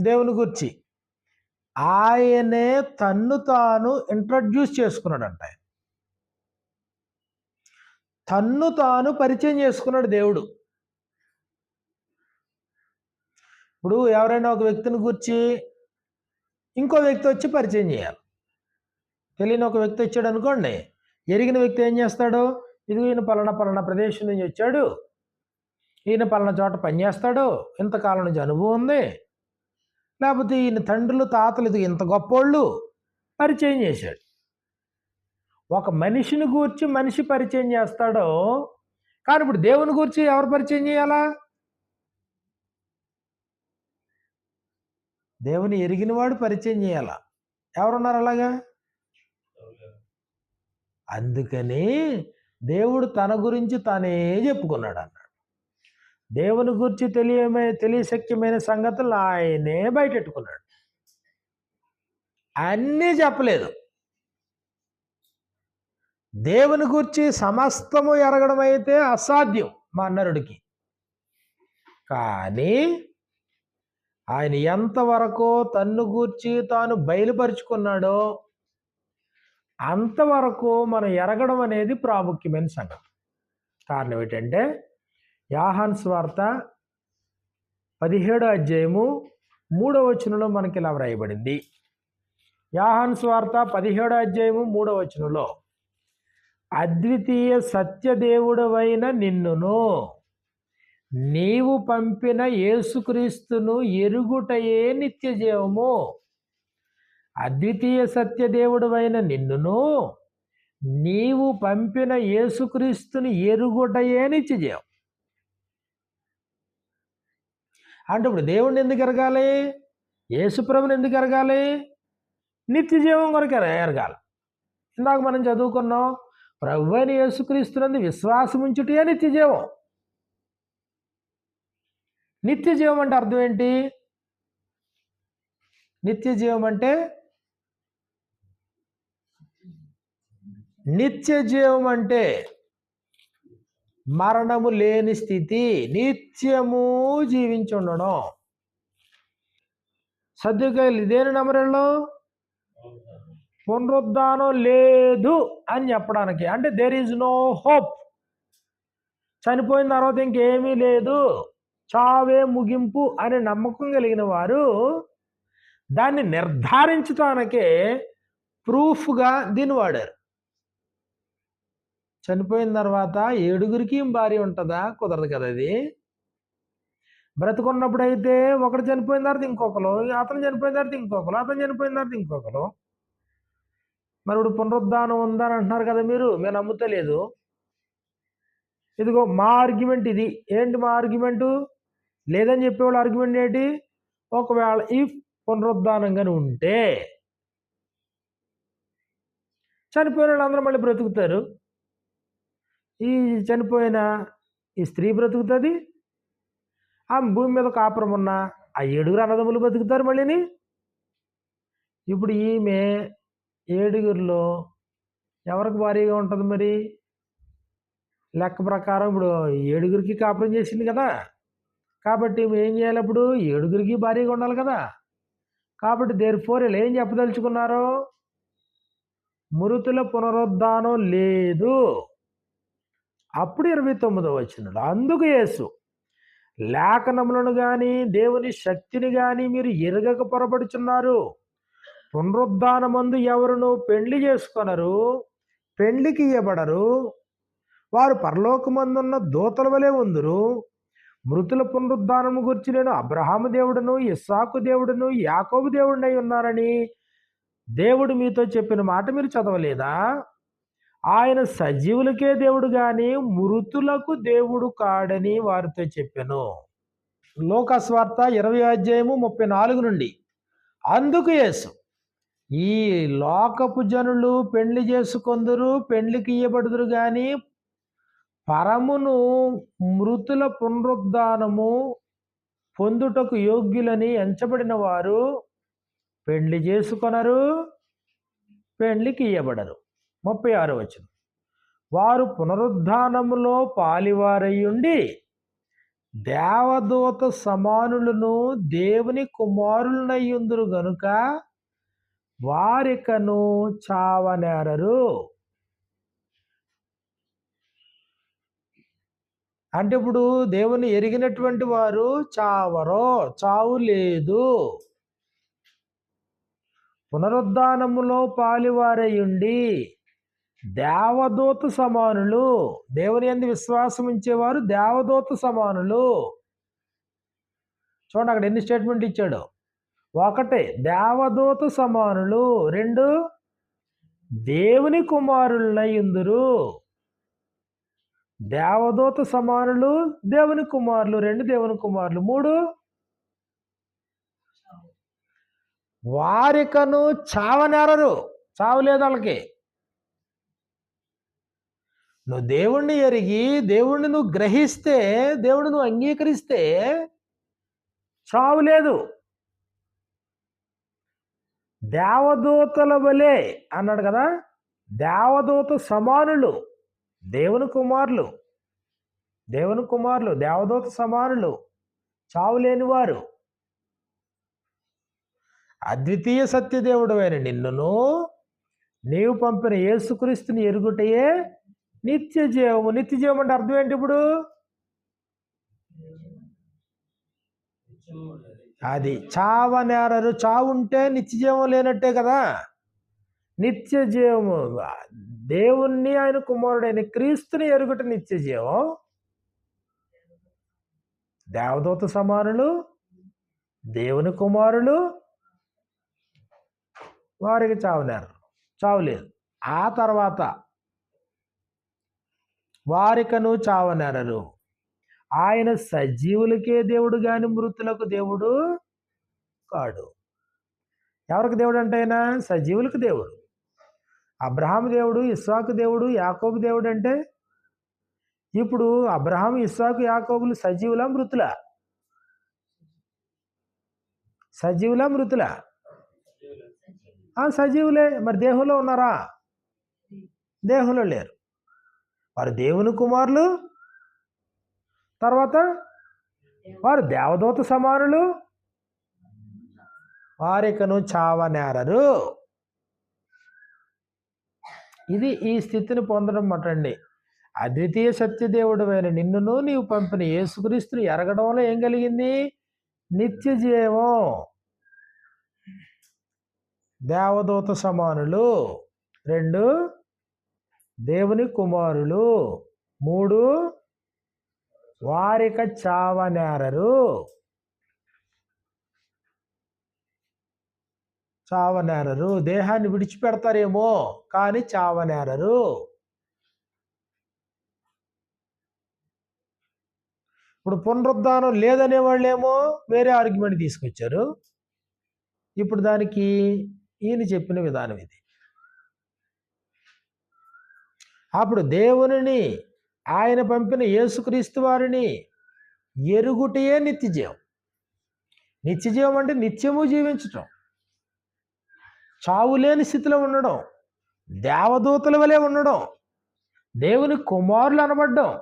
దేవుని గురించి. ఆయనే తన్ను తాను ఇంట్రడ్యూస్ చేసుకున్నాడంట ఆయన. తన్ను తాను పరిచయం చేసుకున్నాడు దేవుడు. ఇప్పుడు ఎవరైనా ఒక వ్యక్తిని గురించి ఇంకో వ్యక్తి వచ్చి పరిచయం చేయాలి. తెలియని ఒక వ్యక్తి వచ్చాడు అనుకోండి ఎరిగిన వ్యక్తి ఏం చేస్తాడు? ఇది ఈయన పలానా పలానా ప్రదేశం నుంచి వచ్చాడు. ఈయన పలానా చోట పనిచేస్తాడు ఇంతకాలం నుంచి అనుభవం ఉంది. లేకపోతే ఈయన తండ్రులు తాతలు ఇది ఇంత గొప్పోళ్ళు పరిచయం చేశాడు. ఒక మనిషిని గూర్చి మనిషి పరిచయం చేస్తాడో కానీ ఇప్పుడు దేవుని గురించి ఎవరు పరిచయం చేయాలా? దేవుని ఎరిగినవాడు పరిచయం చేయాలా? ఎవరున్నారు అలాగా? అందుకని దేవుడు తన గురించి తానే చెప్పుకున్నాడు అన్నాడు దేవుని గురించి తెలియమే తెలియశక్యమైన సంగతులు ఆయనే బయటెట్టుకున్నాడు. అన్నీ చెప్పలేదు. దేవుని గురించి సమస్తము ఎరగడం అయితే అసాధ్యం మా నరుడికి కానీ ఆయన ఎంతవరకు తన్ను గూర్చి తాను బయలుపరుచుకున్నాడో అంతవరకు మనం ఎరగడం అనేది ప్రాముఖ్యమైన సంగతి. కారణం ఏంటంటే యాహాన్ స్వార్త పదిహేడో అధ్యాయము మూడో వచనంలో మనకి ఇలా వ్రాయబడింది. యాహాన్ స్వార్త పదిహేడో అధ్యాయము మూడో వచనంలో అద్వితీయ సత్యదేవుడవైన నిన్నును నీవు పంపిన యేసుక్రీస్తును ఎరుగుటయే నిత్య జీవము అద్వితీయ సత్యదేవుడవైన నిన్నును నీవు పంపిన యేసుక్రీస్తుని ఎరుగుటయే నిత్యజీవం జీవం అంటే ఇప్పుడు దేవుణ్ణి ఎందుకు ఎరగాలి? యేసుప్రభుని ఎందుకు ఎరగాలి? నిత్య జీవం కొరకు ఎరగాలి. ఇందాక మనం చదువుకున్నాం ప్రభు అయిన యేసుక్రీస్తునందు విశ్వాసం ఉంచుటే నిత్య జీవం. నిత్య జీవం అంటే అర్థం ఏంటి? నిత్య జీవం అంటే నిత్య జీవం అంటే మరణము లేని స్థితి నిత్యము జీవించి ఉండడం సర్దుకాయలు ఇదేని నమ్మరంలో పునరుద్ధానం లేదు అని చెప్పడానికి. అంటే దేర్ ఈజ్ నో హోప్ చనిపోయిన తర్వాత ఇంకేమీ లేదు. చావే ముగింపు అనే నమ్మకం కలిగిన వారు దాన్ని నిర్ధారించడానికే ప్రూఫ్గా దీన్ని వాడారు. చనిపోయిన తర్వాత ఏడుగురికి భార్య ఉంటుందా? కుదరదు కదా అది. బ్రతుకున్నప్పుడు అయితే ఒకడు చనిపోయిన తర్వాత ఇంకొకరు అతను చనిపోయిన తర్వాత ఇంకొకరు అతను చనిపోయిన తర్వాత ఇంకొకరు. మరి ఇప్పుడు పునరుద్ధానం ఉందని అంటున్నారు కదా మీరు మేము నమ్ముతలేదు ఇదిగో మా ఆర్గ్యుమెంట్ ఇది. ఏంటి మా ఆర్గ్యుమెంటు లేదని చెప్పేవాళ్ళ ఆర్గ్యుమెంట్ ఏంటి? ఒకవేళ ఇఫ్ పునరుద్ధానం కానీ ఉంటే చనిపోయిన వాళ్ళందరూ మళ్ళీ బ్రతుకుతారు. ఈ చనిపోయిన ఈ స్త్రీ బ్రతుకుతుంది? ఆ భూమి మీద కాపురం ఉన్న ఆ ఏడుగురు అన్నదమ్ములు బతుకుతారు మళ్ళీని? ఇప్పుడు ఈమె ఏడుగురిలో ఎవరికి భారీగా ఉంటుంది మరి? లెక్క ప్రకారం ఇప్పుడు ఏడుగురికి కాపురం చేసింది కదా. కాబట్టి ఏం చేయాలి అప్పుడు? ఏడుగురికి భారీగా ఉండాలి కదా. కాబట్టి దేర్ ఫోర్ వీళ్ళు ఏం చెప్పదలుచుకున్నారు? మృతుల పునరుద్ధానం లేదు. అప్పుడు ఇరవై తొమ్మిదో వచ్చినాడు అందుకు యేసు లేఖనములను కానీ దేవుని శక్తిని కానీ మీరు ఎరగక పొరపడుచున్నారు. పునరుద్ధానమందు ఎవరును పెళ్ళి చేసుకొనరు పెళ్ళికి ఇవ్వబడరు వారు పరలోకమందున్న దూతల వలె ఉందరు. మృతుల పునరుద్ధానము గురించి నేను అబ్రహాము దేవుడును ఇస్సాకు దేవుడును యాకోబు దేవుడినై ఉన్నారని దేవుడు మీతో చెప్పిన మాట మీరు చదవలేదా? ఆయన సజీవులకే దేవుడు గాని మృతులకు దేవుడు కాడని వారితో చెప్పాను. లోకస్వార్త ఇరవై అధ్యాయము ముప్పై నాలుగు నుండి. అందుకు యేసు ఈ లోకపు జనులు పెళ్ళి చేసుకొందరు పెళ్ళికి ఇయ్యబడుదురు కానీ పరమును మృతుల పునరుద్ధానము పొందుటకు యోగ్యులని ఎంచబడిన వారు పెళ్ళి చేసుకొనరు పెళ్ళికి ఇయ్యబడరు. ముప్పై ఆరు వచ్చిన వారు పునరుద్ధానములో పాలివారయ్యుండి దేవదూత సమానులను దేవుని కుమారులనయ్యుందురు గనుక వారికను చావనేరరు. అంటే ఇప్పుడు దేవుని ఎరిగినటువంటి వారు చావరో చావు లేదు. పునరుద్ధానములో పాలివారయుండి దేవదూత సమానులు. దేవుని ఎందు విశ్వాసం ఉంచేవారు దేవదూత సమానులు. చూడండి అక్కడ ఎన్ని స్టేట్మెంట్ ఇచ్చాడు? ఒకటి దేవదూత సమానులు. రెండు దేవుని కుమారులనై ఉందురు. దేవదూత సమానులు దేవుని కుమారులు. రెండు దేవుని కుమారులు. మూడు వారికను చావనేరరు. చావు లేదు వాళ్ళకి. నువ్వు దేవుణ్ణి ఎరిగి దేవుణ్ణి నువ్వు గ్రహిస్తే దేవుడు నువ్వు అంగీకరిస్తే చావు లేదు. దేవదూతల వలె అన్నాడు కదా దేవదూత సమానులు దేవుని కుమారులు దేవుని కుమారులు దేవదూత సమానులు చావు లేనివారు అద్వితీయ సత్యదేవుడు అయిన నిన్నును నీవు పంపిన యేసుక్రీస్తుని ఎరుగుటయే నిత్య జీవము. నిత్య జీవం అంటే అర్థం ఏంటి ఇప్పుడు? అది చావనేరరు. చావు ఉంటే నిత్య జీవం లేనట్టే కదా? నిత్య జీవము. దేవుణ్ణి ఆయన కుమారుడైన క్రీస్తుని ఎరుగుట నిత్య జీవం. దేవదూత సమానులు దేవుని కుమారులు వారికి చావునేరు చావులేదు ఆ తర్వాత వారికను చావనేరరు ఆయన సజీవులకే దేవుడు గాని మృతులకు దేవుడు కాడు. ఎవరికి దేవుడు అంటే ఆయన? సజీవులకు దేవుడు. అబ్రహాం దేవుడు ఇస్సాకు దేవుడు యాకోబు దేవుడు అంటే ఇప్పుడు అబ్రహాం ఇస్సాకు యాకోబులు సజీవుల మృతుల? సజీవుల మృతుల? సజీవులే. మరి దేహంలో ఉన్నారా? దేహంలో లేరు. వారు దేవుని కుమారులు తర్వాత వారు దేవదూత సమానులు వారికను చావనేరరు. ఇది ఈ స్థితిని పొందడం మటండి అద్వితీయ సత్యదేవుడు అయిన నిన్నును నీవు పంపిన యేసుక్రీస్తుని ఎరగడంలో ఏం కలిగింది? నిత్య జీవం దేవదూత సమానులు. రెండు దేవుని కుమారులు మూడు వారిక చావనేరరు. చావనేరరు. దేహాన్ని విడిచిపెడతారేమో కానీ చావనేరరు. ఇప్పుడు పునరుద్ధానం లేదనే వాళ్ళేమో వేరే ఆర్గ్యుమెంట్ తీసుకొచ్చారు. ఇప్పుడు దానికి ఈయన చెప్పిన విధానం ఇది. అప్పుడు దేవునిని ఆయన పంపిన యేసుక్రీస్తు వారిని ఎరుగుటయే నిత్యజీవం. నిత్యజీవం అంటే నిత్యము జీవించటం. చావు లేని స్థితిలో ఉండడం. దేవదూతల వలె ఉండడం. దేవుని కుమారులు అనబడ్డం.